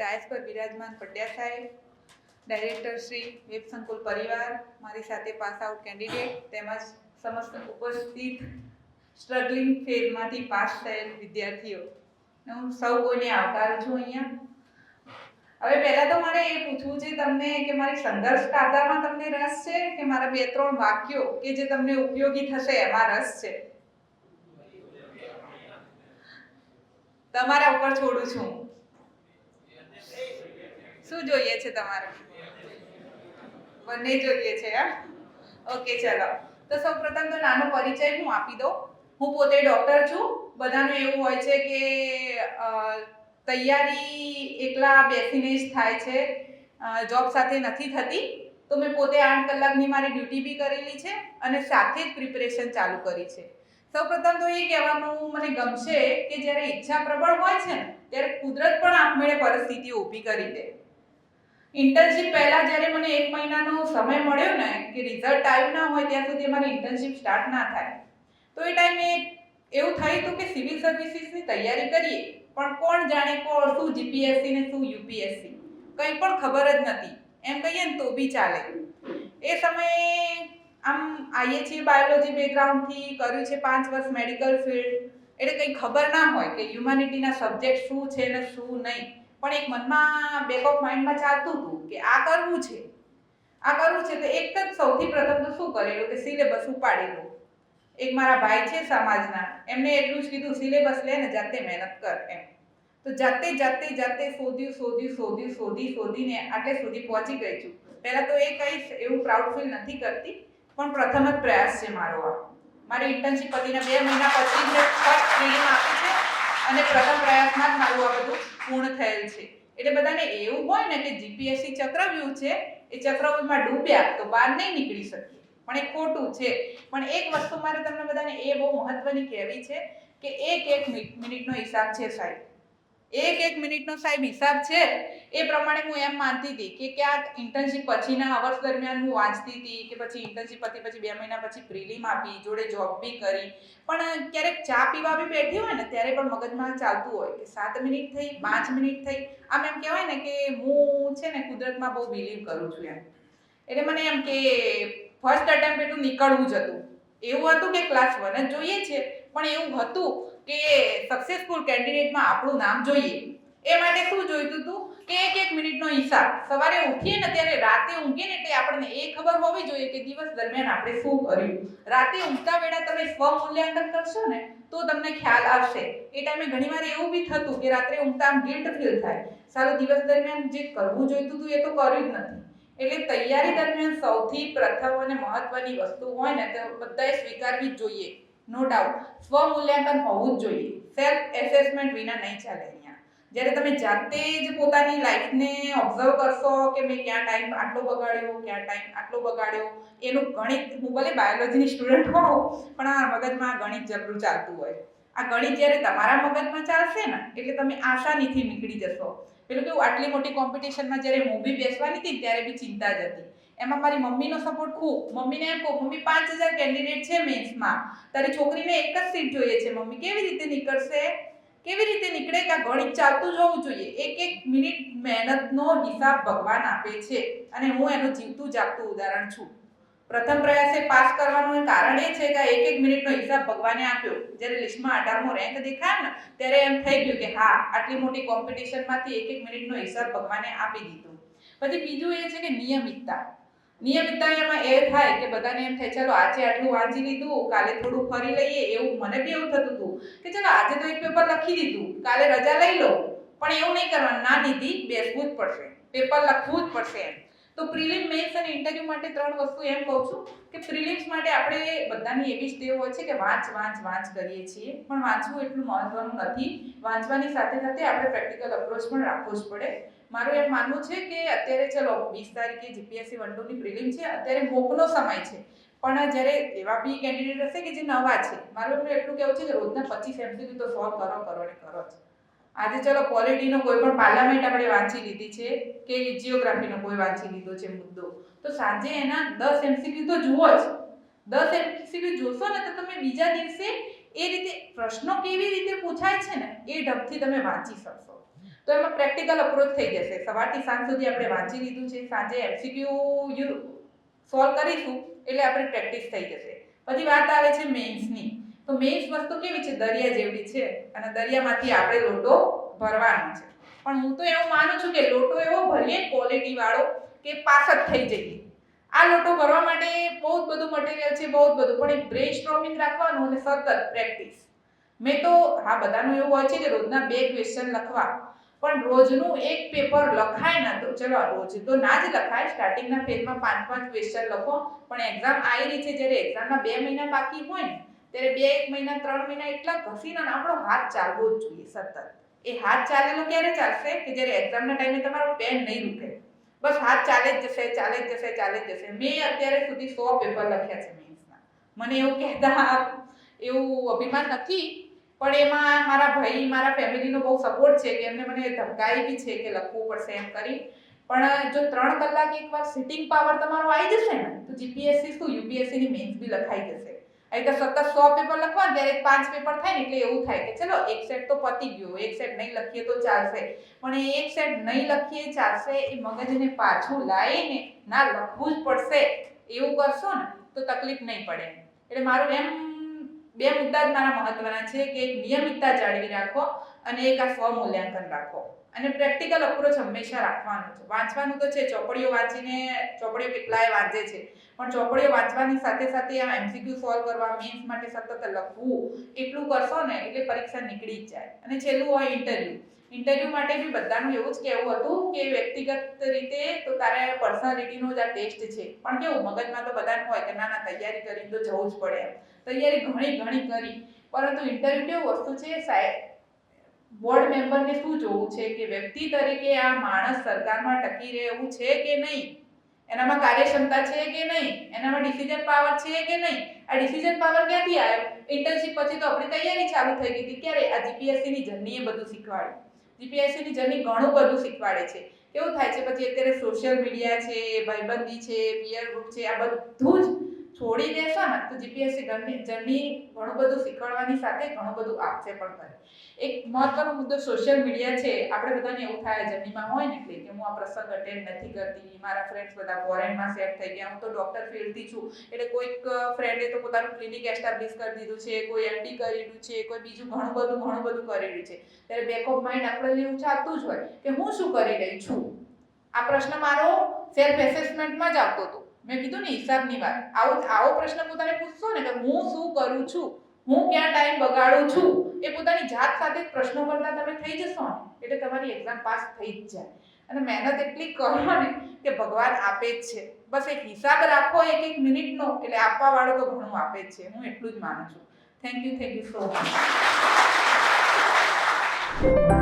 Dice પર બિરાજમાન પંડ્યા સાહેબ, ડાયરેક્ટર શ્રી વેબ સંકુલ પરિવાર, મારી સાથે પાસ આઉટ કેન્ડિડેટ તેમજ સમસ્ત ઉપસ્થિત સ્ટ્રગલિંગ ફેઝમાંથી પાસ થયેલ વિદ્યાર્થીઓ. હું સૌ કોઈને આવકારું છું અહીંયા. હવે પહેલા તો મારે એ પૂછવું છે તમને કે મારી સંઘર્ષ ગાથામાં તમને રસ છે કે મારા બે ત્રણ વાક્યો કે જે તમને ઉપયોગી થશે એમાં રસ છે? તમારા ઉપર છોડું છું શું જોઈએ છે તમારે? બંને જોઈએ છે, હા? ઓકે ચલો. તો સૌપ્રથમ તો નાનો પરિચય હું આપી દઉં. હું પોતે ડૉક્ટર છું. બધાનું એવું હોય છે કે તૈયારી એકલા બેસીને જ થાય છે. જોબ સાથે નથી થતી. તો મેં પોતે આઠ કલાકની મારી ડ્યુટી બી કરેલી છે અને સાથે જ પ્રિપરેશન ચાલુ કરી છે. સૌપ્રથમ તો એ કહેવાનું મને ગમશે કે જ્યારે ઈચ્છા પ્રબળ હોય છે ને, ત્યારે કુદરત પણ આપમેળે પરિસ્થિતિ ઊભી કરી દે. ઇન્ટર્નશિપ પહેલા જ્યારે મને એક મહિનાનો સમય મળ્યો ને, કે રિઝલ્ટ આવ્યું ના હોય ત્યાં સુધી મારી ઇન્ટર્નશિપ સ્ટાર્ટ ના થાય. તો એ ટાઈમે એવું થયું હતું કે સિવિલ સર્વિસીસની તૈયારી કરીએ, પણ કોણ જાણે કોણ, શું જીપીએસસી ને શું યુપીએસસી કંઈ પણ ખબર જ નથી. એમ કહીએ ને તો બી ચાલે. એ સમયે આમ આઈએ છીએ બાયોલોજી બેકગ્રાઉન્ડથી કર્યું છે પાંચ વર્ષ મેડિકલ ફિલ્ડ એટલે કંઈ ખબર ના હોય કે હ્યુમેનિટીના સબ્જેક્ટ શું છે ને શું નહીં. પણ એક મનમાં બેક ઓફ માઇન્ડમાં ચાલતું હતું કે આ કરવું છે. આ કરવું છે તો એક જ સૌથી પ્રથમ તો શું કરેલું કે સિલેબસ ઉપાડેલું. એક મારા ભાઈ છે સમાજના એમને એટલું જ કીધું સિલેબસ લે ને જાતે મહેનત કર, એમ. તો જાતે જાતે જાતે શોધ્યું શોધ્યું શોધ્યું, શોધી, શોધીને આટલે સુધી પહોંચી ગઈ છું. પહેલાં તો એ કહીશ એવું પ્રાઉડ ફીલ નથી કરતી. પણ પ્રથમ જ પ્રયાસ છે મારો આ. મારી ઇન્ટર્નશીપ પતિને બે મહિના પછી જ ફર્સ્ટ ટ્રેનિંગ આપી છે અને પ્રથમ પ્રયાસમાં જ મારું આ બધું પૂર્ણ થયેલ છે. એટલે બધાને એવું હોય ને કે જીપીએસસી ચક્રવ્યૂહ છે, એ ચક્રવ્યૂહમાં ડૂબ્યા તો બહાર નહીં નીકળી શકીએ. પણ એ ખોટું છે. પણ એક વસ્તુ મારે તમને બધાને એ બહુ મહત્વની કહેવી છે કે એક એક મિનિટનો હિસાબ છે સાહેબ. એક એક મિનિટનો સાહેબ હિસાબ છે. એ પ્રમાણે હું એમ માનતી હતી કે ક્યાંક ઇન્ટર્નશીપ પછીના વર્ષ દરમિયાન હું વાંચતી હતી કે પછી ઇન્ટર્નશીપ પતી પછી બે મહિના પછી પ્રિલિમ આપી, જોડે જોબ બી કરી. પણ ક્યારેક ચા પીવા બી બેઠી હોય ને, ત્યારે પણ મગજમાં ચાલતું હોય કે સાત મિનિટ થઈ, પાંચ મિનિટ થઈ. આમ એમ કહેવાય ને કે હું છે ને કુદરતમાં બહુ બિલીવ કરું છું એમ. એટલે મને એમ કે ફર્સ્ટ અટેમ્પ્ટ એટલું નીકળવું જ હતું. એવું હતું કે ક્લાસ વન જ જોઈએ છે, પણ એવું હતું કે સક્સેસફુલ કેન્ડિડેટમાં આપણું નામ જોઈએ. એ માટે શું જોઈતું હતું? કે એક એક મિનિટનો હિસાબ. સવારે ઉઠીએ ને ત્યારે રાતે ઊંઘીએ ને એટલે આપણને એ ખબર હોવી જોઈએ કે દિવસ દરમિયાન આપણે શું કર્યું. રાતે ઊંઘતા વેળા તમે સ્વ મૂલ્યાંકન કરશો ને, તો તમને ખ્યાલ આવશે. એ ટાઈમે ઘણીવાર એવું બી થતું કે રાત્રે ઊંઘતા આમ ગિલ્ટ ફીલ થાય. સારું, દિવસ દરમિયાન જે કરવું જોઈતું હતું એ તો કર્યું જ નથી. એટલે તૈયારી દરમિયાન સૌથી પ્રથમ અને મહત્વની વસ્તુ હોય ને તો બધાએ સ્વીકારવી જ જોઈએ. નો ડાઉટ સ્વ મૂલ્યાંકન હોવું જ જોઈએ. સેલ્ફ એસેસમેન્ટ વિના નહીં ચાલે. જ્યારે તમે જાતે જ પોતાની લાઈફને ઓબ્ઝર્વ કરશો કે મેં ક્યાં ટાઈમ આટલો બગાડ્યો, ક્યાં ટાઈમ આટલો બગાડ્યો, એનું ગણિત, હું ભલે બાયોલોજીની સ્ટુડન્ટ હોઉં, પણ આ મગજમાં ગણિત જબરું ચાલતું હોય. આ ગણિત જ્યારે તમારા મગજમાં ચાલશે ને, એટલે તમે આસાનીથી નીકળી જશો. પેલું કેવું, આટલી મોટી કોમ્પિટિશનમાં જ્યારે હું બી બેસવાની હતી ત્યારે બી ચિંતા જ હતી. એમાં મારી મમ્મીનો સપોર્ટ ખૂબ. મમ્મીને એમ કહું, મમ્મી, પાંચ હજાર કેન્ડિડેટ છે મેન્સમાં તારી છોકરીને એક જ સીટ જોઈએ છે. મમ્મી કેવી રીતે નીકળશે? કેવી રીતે નીકળે કે ગણિત ચાલતું જ હોવું જોઈએ? એક એક મિનિટ મહેનતનો હિસાબ ભગવાન આપે છે અને હું એનું જીવતું જાગતું ઉદાહરણ છું. પ્રથમ પ્રયાસે પાસ કરવાનું કારણ એ છે કે એક એક મિનિટનો હિસાબ ભગવાને આપ્યો. જ્યારે લિસ્ટમાં અઢારમો રેન્ક દેખાય ને, ત્યારે એમ થઈ ગયું કે હા, આટલી મોટી કોમ્પિટિશનમાંથી એક એક મિનિટનો હિસાબ ભગવાને આપી દીધો. પછી બીજું એ છે કે નિયમિતતા. નિયમિતતા એમાં એ થાય કે બધાને એમ થાય, ચલો, આજે આટલું વાંચી લીધું, કાલે થોડું ફરી લઈએ. એવું મને બી એવું થતું હતું કે, ચલો, આજે તો એક પેપર લખી દીધું, કાલે રજા લઈ લો. પણ એવું નહીં કરવાનું, ના દીધી, બેસવું જ પડશે પેપર લખવું જ પડશે એમ. તો પ્રિલિમ મેન્સ અને ઇન્ટરવ્યૂ માટે ત્રણ વસ્તુ એમ કહું છું કે, પ્રિલિમ્સ માટે આપણે બધાની એવી જ ટેવ હોય છે કે, વાંચ વાંચ વાંચ કરીએ છીએ. પણ વાંચવું એટલું મહત્વનું નથી. વાંચવાની સાથે સાથે આપણે પ્રેક્ટિકલ અપ્રોચ પણ રાખવો જ પડે. મારું એમ માનવું છે કે અત્યારે ચલો, વીસ તારીખે જીપીએસસી વન ટુની પ્રિલિમ છે, અત્યારે મોકનો સમય છે. પણ જ્યારે એવા બી કેન્ડિડેટ હશે કે જે નવા છે, મારું એમનું એટલું કહેવું છે કે રોજના પચીસ એમસીક્યુ તો સોલ્વ કરો કરો ને કરો જ. આજે ચલો ક્વોલિટીનો કોઈ પણ પાર્લામેન્ટ આપણે વાંચી લીધી છે કે જિયોગ્રાફીનો કોઈ વાંચી લીધો છે મુદ્દો. તો સાંજે એના દસ એમસીક્યુ તો જુઓ જ. દસ એમસીક્યુ જોશો ને તો તમે બીજા દિવસે એ રીતે પ્રશ્નો કેવી રીતે પૂછાય છે ને એ ઢબથી તમે વાંચી શકશો. તો એમાં પ્રેક્ટિકલ અપ્રોચ થઈ જશે. સવારથી સાંજ સુધી આપણે વાંચી લીધું છે. સાંજે એમસીક્યુ સોલ્વ કરીશું એટલે આપણે પ્રેક્ટિસ થઈ જશે. પછી વાત આવે છે મેઇન્સની તો મેઇન્સ વસ્તુ કેવી છે? દરિયા જેવડી છે અને દરિયામાંથી આપણે લોટો ભરવાનો છે. પણ હું તો એવું માનું છું કે લોટો એવો ભરીએ ક્વોલિટી વાળો કે પાસ જ થઈ જઈએ. આ લોટો ભરવા માટે બહુ જ બધું મટીરિયલ છે, બહુ જ બધું. પણ એક બ્રેન સ્ટ્રોમિંગ રાખવાનું અને સતત પ્રેક્ટિસ મેં તો, હા, બધાનું એવું હોય છે કે રોજના બે ક્વેશ્ચન લખવા. પણ રોજનું એક પેપર લખાય ના તો, ચલો રોજ તો ના જ લખાય. સ્ટાર્ટિંગના ફેઝમાં પાંચ પાંચ ક્વેશ્ચન લખો. પણ એક્ઝામ આવી રહી છે જ્યારે એક્ઝામના બે મહિના બાકી હોય ને, ત્યારે બે એક મહિના, ત્રણ મહિના એટલા ઘસીને આપણો હાથ ચાલવો જ જોઈએ સતત. એ હાથ ચાલેલો ક્યારે ચાલશે? કે જ્યારે એક્ઝામના ટાઈમે તમારો પેન નહીં રૂકે બસ હાથ ચાલે જ જશે, ચાલે જ જશે, ચાલે જ જશે. મેં અત્યારે સુધી સો પેપર લખ્યા છે મેન્સના મને એવું કહેતા, એવું અભિમાન નથી પણ એમાં મારા ભાઈ, મારા ફેમિલીનો બહુ સપોર્ટ છે કે એમને મને ધમકાવી બી છે કે લખવું પડશે એમ કરી. પણ જો ત્રણ કલાક એકવાર સિટિંગ પાવર તમારો આવી જશે ને, તો જીપીએસસી શું? યુપીએસસીની મેન્સ બી લખાઈ જશે. તો સતત સો પેપર લખવા, ત્યારે પાંચ પેપર થાય ને એટલે એવું થાય કે ચલો, એક સેટ તો પતી ગયો, એક સેટ નહીં લખીએ તો ચાલશે. પણ એ એક સેટ નહીં લખીએ, ચાલશે, એ મગજને પાછું લાવીને ના લખવું જ પડશે. એવું કરશો ને, તો તકલીફ નહીં પડે. એટલે મારું એમ બે મુદ્દા જ મારા મહત્વના છે કે એક નિયમિતતા જાળવી રાખો અને એક આ સ્વમૂલ્યાંકન રાખો. અને પ્રેક્ટિકલ અપ્રોચ હંમેશા રાખવાનો છે. વાંચવાનું તો છે, ચોપડીઓ વાંચીને ચોપડીઓ કેટલાય વાંચે છે. પણ ચોપડીઓ વાંચવાની સાથે સાથે આ એમસીક્યુ સોલ્વ કરવા મેન્સ માટે સતત લખવું, એટલું કરશો ને એટલે પરીક્ષા નીકળી જ જાય. અને છેલ્લું હોય ઇન્ટરવ્યુ ઇન્ટરવ્યૂ માટે બી બધાનું એવું જ કહેવું હતું કે વ્યક્તિગત રીતે તો તારે પર્સનાલિટીનો જ આ ટેસ્ટ છે. પણ કેવું, મગજમાં તો બધાને હોય, કે ના ના, તૈયારી કરીને તો જવું જ પડે એમ. તૈયારી ઘણી ઘણી કરી. પરંતુ ઇન્ટરવ્યુ કેવું વસ્તુ છે બોર્ડ મેમ્બરને શું જોવું છે કે વ્યક્તિ તરીકે આ માણસ સરકારમાં ટકી રહેવું છે કે નહીં? એનામાં કાર્યક્ષમતા છે કે નહીં? એનામાં ડિસિઝન પાવર છે કે નહીં? આ ડિસિઝન પાવર ક્યાંથી આવ્યો? ઇન્ટર્નશિપ પછી તો આપણી તૈયારી ચાલુ થઈ ગઈ હતી. ક્યારે? આ જીપીએસસીની જર્નીએ બધું શીખવાડ્યું. જીપીએસસી ની જર્ની ઘણું બધું શીખવાડે છે. કેવું થાય છે? પછી અત્યારે સોશિયલ મીડિયા છે, ભાઈબંધી છે પિયર ગ્રુપ છે, આ બધું જ છોડી દેશો ને, તો જીપીએસસી જર્ની જર્ની ઘણું બધું શીખવાડવાની સાથે ઘણું બધું આપશે પણ કરે. એક મહત્વનો મુદ્દો સોશિયલ મીડિયા છે, આપણે બધાને એવું થાય, જર્નીમાં હોય ને એટલે કે હું આ પ્રસંગ અટેન્ડ નથી કરતી, મારા ફ્રેન્ડ્સ બધા ફોરેનમાં સેટ થઈ ગયા, હું તો ડોક્ટર ફિલ્ડથી છું, એટલે કોઈક ફ્રેન્ડે તો પોતાનું ક્લિનિક એસ્ટાબ્લિશ કરી દીધું છે, કોઈ એમડી કરેલું છે, કોઈ બીજું ઘણું બધું ઘણું બધું કરેલું છે. ત્યારે બેક ઓફ માઇન્ડ આપણે એવું ચાલતું જ હોય કે હું શું કરી રહી છું? આ પ્રશ્ન મારો સેલ્ફ એસેસમેન્ટમાં જ આવતો હતો. મેં કીધું ને હિસાબની વાત. આવો આવો પ્રશ્ન પોતાને પૂછશો ને કે હું શું કરું છું? હું ક્યાં ટાઈમ બગાડું છું? એ પોતાની જાત સાથે પ્રશ્નો કરતા તમે થઈ જશો ને. એટલે તમારી એક્ઝામ પાસ થઈ જ જાય. અને મહેનત એટલી કરો ને કે ભગવાન આપે જ છે. બસ એક હિસાબ રાખો, એક એક મિનિટનો. એટલે આપવા વાળો તો ઘણું આપે જ છે. હું એટલું જ માનું છું. Thank you thank you so much